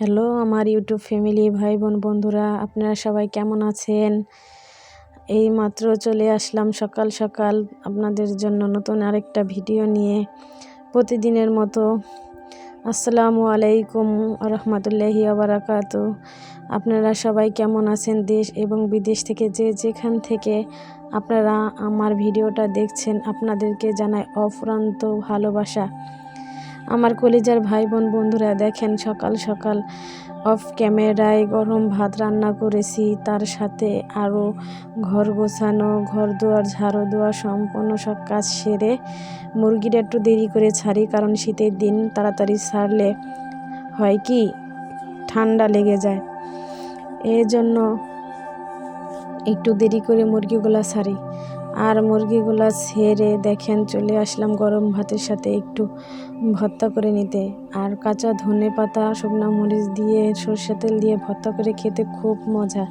Hello আমার YouTube family ভাই বোন বন্ধুরা, আপনারা সবাই কেমন আছেন? এই মাত্র চলে আসলাম সকাল সকাল আপনাদের জন্য নতুন আরেকটা ভিডিও নিয়ে প্রতিদিনের মতো। আসসালামু আলাইকুম রহমতুল্লাহি আবরাকাত আপনারা সবাই কেমন আছেন দেশ এবং বিদেশ থেকে যে যেখান থেকে আপনারা আমার ভিডিওটা দেখছেন, আপনাদেরকে জানায় অফুরান্ত ভালোবাসা। আমার কলিজার ভাই বোন বন্ধুরা, দেখেন সকাল সকাল অফ ক্যামেরায় গরম ভাত রান্না করেছি। তার সাথে আরও ঘর গোছানো, ঘর দুয়ার, ঝাড়ু দেওয়া সম্পূর্ণ সব কাজ সেরে মুরগিটা একটু দেরি করে ছাড়ি, কারণ শীতের দিন তাড়াতাড়ি ছাড়লে হয় কি? ঠান্ডা লেগে যায়। এই জন্য একটু দেরি করে মুরগিগুলো ছাড়ি। আর মুরগিগুলো ছেড়ে দেখেন, চলে আসলাম গরম ভাতের সাথে একটু ভর্তা করে নিতে। আর কাঁচা ধনে পাতা, শুকনো মরিচ দিয়ে, সর্ষে তেল দিয়ে ভর্তা করে খেতে খুব মজা।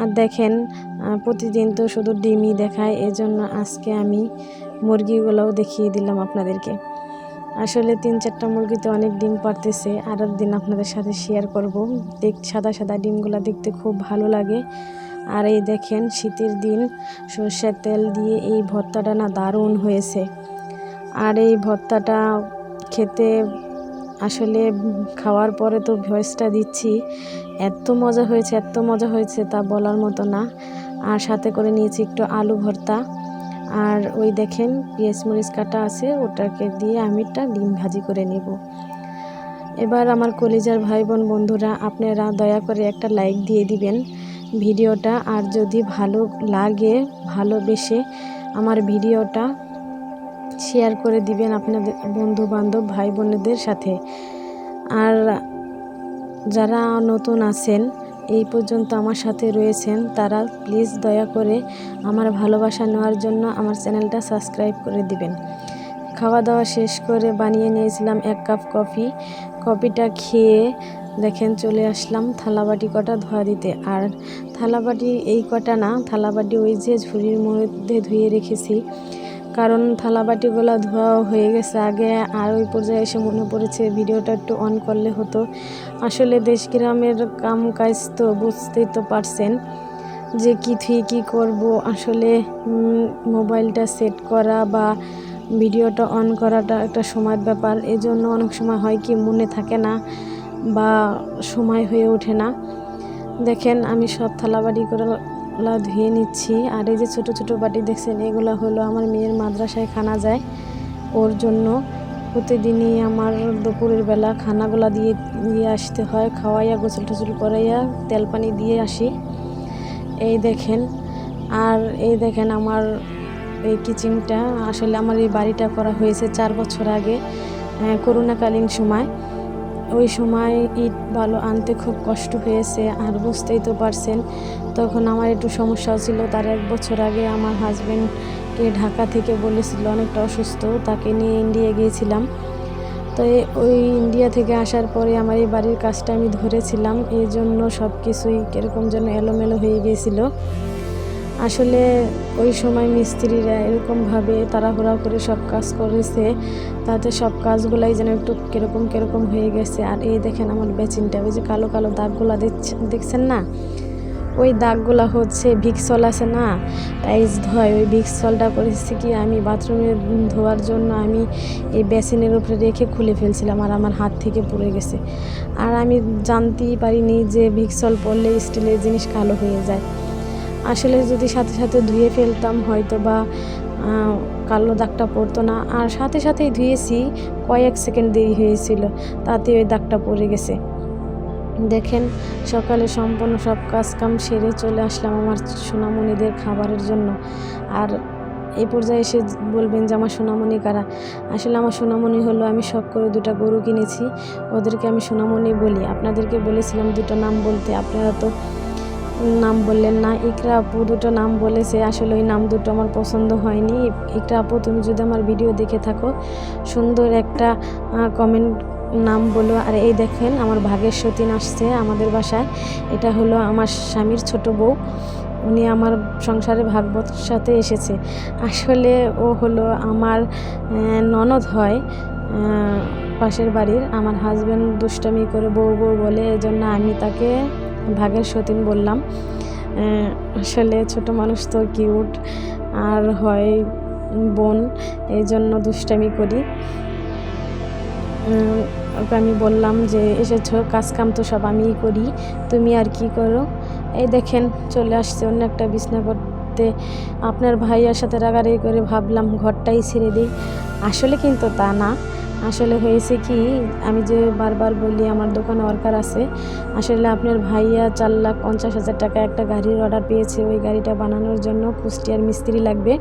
আর দেখেন প্রতিদিন তো শুধু ডিমই দেখায়, এজন্য আজকে আমি মুরগিগুলোও দেখিয়ে দিলাম আপনাদেরকে। আসলে তিন চারটা মুরগিতে অনেক ডিম পারতেছে আর একদিন আপনাদের সাথে শেয়ার করব। দেখ, সাদা সাদা ডিমগুলো দেখতে খুব ভালো লাগে। আর এই দেখেন শীতের দিন, সর্ষের তেল দিয়ে এই ভর্তাটা না দারুণ হয়েছে। আর এই ভর্তাটা খেতে আসলে খাওয়ার পরে তো ভয়েসটা দিচ্ছি, এত মজা হয়েছে, এত মজা হয়েছে তা বলার মতো না। আর সাথে করে নিয়েছি একটু আলু ভর্তা। আর ওই দেখেন পেঁয়াজ মরিচ কাটা আছে, ওটাকে দিয়ে আমি একটা ডিম ভাজি করে নেব। এবার আমার কলিজার ভাই বোন বন্ধুরা, আপনারা দয়া করে একটা লাইক দিয়ে দিবেন। ভিডিওটা আর যদি ভালো লাগে, ভালোবেসে আমার ভিডিওটা শেয়ার করে দিবেন আপনাদের বন্ধু বান্ধব ভাই বোনেদের সাথে। আর যারা নতুন আছেন, এই পর্যন্ত আমার সাথে রয়েছেন, তারা প্লিজ দয়া করে আমার ভালোবাসা নেওয়ার জন্য আমার চ্যানেলটা সাবস্ক্রাইব করে দিবেন। খাওয়া দাওয়া শেষ করে বানিয়ে নিয়েছিলাম এক কাপ কফি কফিটা খেয়ে দেখেন, চলে আসলাম থালাবাটি কটা ধোয়া দিতে। আর থালাবাটি, এই কটা না, থালাবাটি ওই যে ঝুড়ির মধ্যে ধুয়ে রেখেছি। কারণ থালাবাটিগুলো ধোয়া হয়ে গেছে আগে, আর ওই পর্যায়ে এসে মনে পড়েছে ভিডিওটা একটু অন করলে হতো। আসলে দেশ গ্রামের কাম কাজ তো বুঝতেই তো পারছেন যে কী থুই কী করব। আসলে মোবাইলটা সেট করা বা ভিডিওটা অন করাটা একটা সময়ের ব্যাপার। এজন্য অনেক সময় হয় কি মনে থাকে না। বা সময় হয়ে ওঠে না। দেখেন, আমি সব থালা করে ধুয়ে নিচ্ছি। আর এই যে ছোট ছোট বাটি, দেখছেন, এগুলো হলো আমার মেয়ের মাদ্রাসায় খানা যায়। ওর জন্য প্রতিদিনই আমার দুপুরের বেলা খানাগুলা দিয়ে দিয়ে আসতে হয়। খাওয়াইয়া, গোসল টোসল করাইয়া তেল পানি দিয়ে আসি। এই দেখেন, আর এই দেখেন আমার এই কিচেনটা। আসলে আমার এই বাড়িটা করা হয়েছে চার বছর আগে করোনাকালীন সময়। ওই সময় ইট বালু আনতে খুব কষ্ট হয়েছে আর বুঝতেই তো পারছেন, তখন আমার একটু সমস্যাও ছিল। তার এক বছর আগে আমার হাজব্যান্ডকে ঢাকা থেকে বলেছিল, অনেকটা অসুস্থ, তাকে নিয়ে ইন্ডিয়া গিয়েছিলাম। তো ওই ইন্ডিয়া থেকে আসার পরে আমার এই বাড়ির কাজটা আমি ধরেছিলাম এই জন্য সব কিছুই কীরকম যেন এলোমেলো হয়ে গিয়েছিল। আসলে ওই সময় মিস্ত্রিরা এরকমভাবে তাড়াহুড়া করে সব কাজ করেছে, তাতে সব কাজগুলাই যেন একটু কীরকম কীরকম হয়ে গেছে। আর এই দেখেন আমার বেচিনটা, ওই যে কালো কালো দাগগুলো দেখছেন না? ওই দাগগুলো হচ্ছে ভিক্সল আছে না? টাইলস ধোয়, ওই ভিক্সলটা করেছি কি আমি বাথরুমে ধোয়ার জন্য আমি এই বেসিনের উপরে রেখে খুলে ফেলছিলাম আর আমার হাত থেকে পড়ে গেছে। আর আমি জানতেই পারিনি যে ভিক্সল পড়লে স্টিলের জিনিস কালো হয়ে যায়। আসলে যদি সাথে সাথে ধুয়ে ফেলতাম হয়তো বা কালো দাগটা পড়তো না। আর সাথে সাথেই ধুয়েছি, কয়েক সেকেন্ড দেরি হয়েছিল তাতে ওই দাগটা পড়ে গেছে। দেখেন, সকালে সম্পূর্ণ সব কাজ কাম সেরে চলে আসলাম আমার সোনামণিদের খাবারের জন্য। আর এই পর্যায়ে এসে বলবেন যে, আমার সোনামণি কারা? আসলে আমার সোনামণি হলো, আমি শখ করে দুটা গরু কিনেছি। ওদেরকে আমি সোনামণি বলি। আপনাদেরকে বলেছিলাম দুটো নাম বলতে। আপনারা তো নাম বললেন না, ইকরা আপু দুটো নাম বলেছে, আসলে ওই নাম দুটো আমার পছন্দ হয়নি। ইকরা আপু, তুমি যদি আমার ভিডিও দেখে থাকো, সুন্দর একটা কমেন্ট নাম বলো। আর এই দেখেন, আমার ভাগের সতীন আসছে আমাদের বাসায়। এটা হলো আমার স্বামীর ছোট বউ। উনি আমার সংসারে ভাগবত সাথে এসেছে। আসলে ও হলো আমার ননদ হয় পাশের বাড়ির। আমার হাজব্যান্ড দুষ্টামি করে বউ বউ বলে এই জন্য আমি তাকে ভাগের সতীন বললাম আসলে ছোট মানুষ তো কিউট আর হয় বোন এই জন্য দুষ্টামি করি। ওকে আমি বললাম যে, এসেছ কাজ কাম তো সব আমিই করি, তুমি আর কি করো? এই দেখেন, চলে আসছে অন্য একটা বিছনা করতে আপনার ভাইয়ার সাথে রাগারাগি করে ভাবলাম, ঘরটাই ছেড়ে দিই। আসলে কিন্তু তা না। আসলে হয়েছে কি, আমি যে বারবার বলি আমার দোকানে ওয়ার্কার আছে, আসলে আপনার ভাইয়া চার লাখ পঞ্চাশ হাজার টাকা একটা গাড়ির অর্ডার পেয়েছে, ওই গাড়িটা বানানোর জন্য কুষ্টিয়ার মিস্ত্রি লাগবে।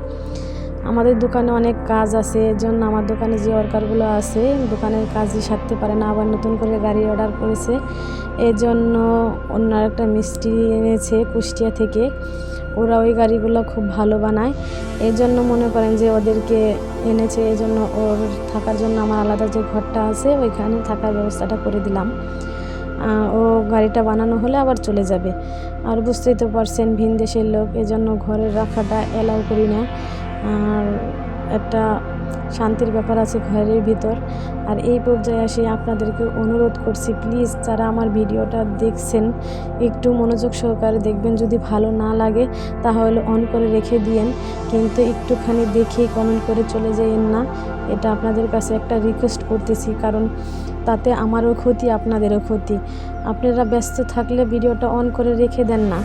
আমাদের দোকানে অনেক কাজ আছে এর জন্য আমার দোকানে যে ওয়ার্কারগুলো আছে, দোকানের কাজই সারতে পারে না, আবার নতুন করে গাড়ি অর্ডার করেছে। এই জন্য অন্য একটা মিস্ত্রি এনেছে কুষ্টিয়া থেকে, ওরা ওই গাড়িগুলো খুব ভালো বানায়। এই জন্য মনে করেন যে ওদেরকে এনেছে, এই জন্য ওর থাকার জন্য আমার আলাদা যে ঘরটা আছে, ওইখানে থাকার ব্যবস্থাটা করে দিলাম। ও গাড়িটা বানানো হলে আবার চলে যাবে। আর বুঝতেই তো পারছেন ভিন দেশের লোক, এজন্য ঘরের রাখাটা অ্যালাউ করি না। আর একটা শান্তির ব্যাপার আছে ঘরের ভিতর। আর এই পর্যায়ে আসি আপনাদেরকে অনুরোধ করছি প্লিজ যারা আমার ভিডিওটা দেখছেন, একটু মনোযোগ সহকারে দেখবেন। যদি ভালো না লাগে, তাহলে অন করে রেখে দিয়েন। কিন্তু একটুখানি দেখেই কমেন্ট করে চলে যাইয়েন না। এটা আপনাদের কাছে একটা রিকোয়েস্ট করতেছি, কারণ তাতে আমারও ক্ষতি, আপনাদেরও ক্ষতি। আপনারা ব্যস্ত থাকলে ভিডিওটা অন করে রেখে দেন না।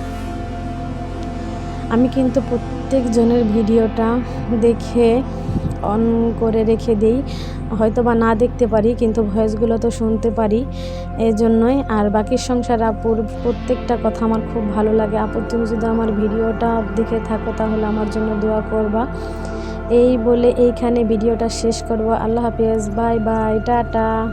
আমি কিন্তু প্রত্যেকজনের ভিডিওটা দেখে অন করে রেখে দিই। হয়তো বা না দেখতে পারি, কিন্তু ভয়েসগুলো তো শুনতে পারি। এই জন্যই আর বাকি সংসার আপুর প্রত্যেকটা কথা আমার খুব ভালো লাগে। আপু, তুমি যদি আমার ভিডিওটা দেখে থাকো, তাহলে আমার জন্য দোয়া করবা। এই বলে এইখানে ভিডিওটা শেষ করব। আল্লাহ হাফিজ। Bye bye. টাটা।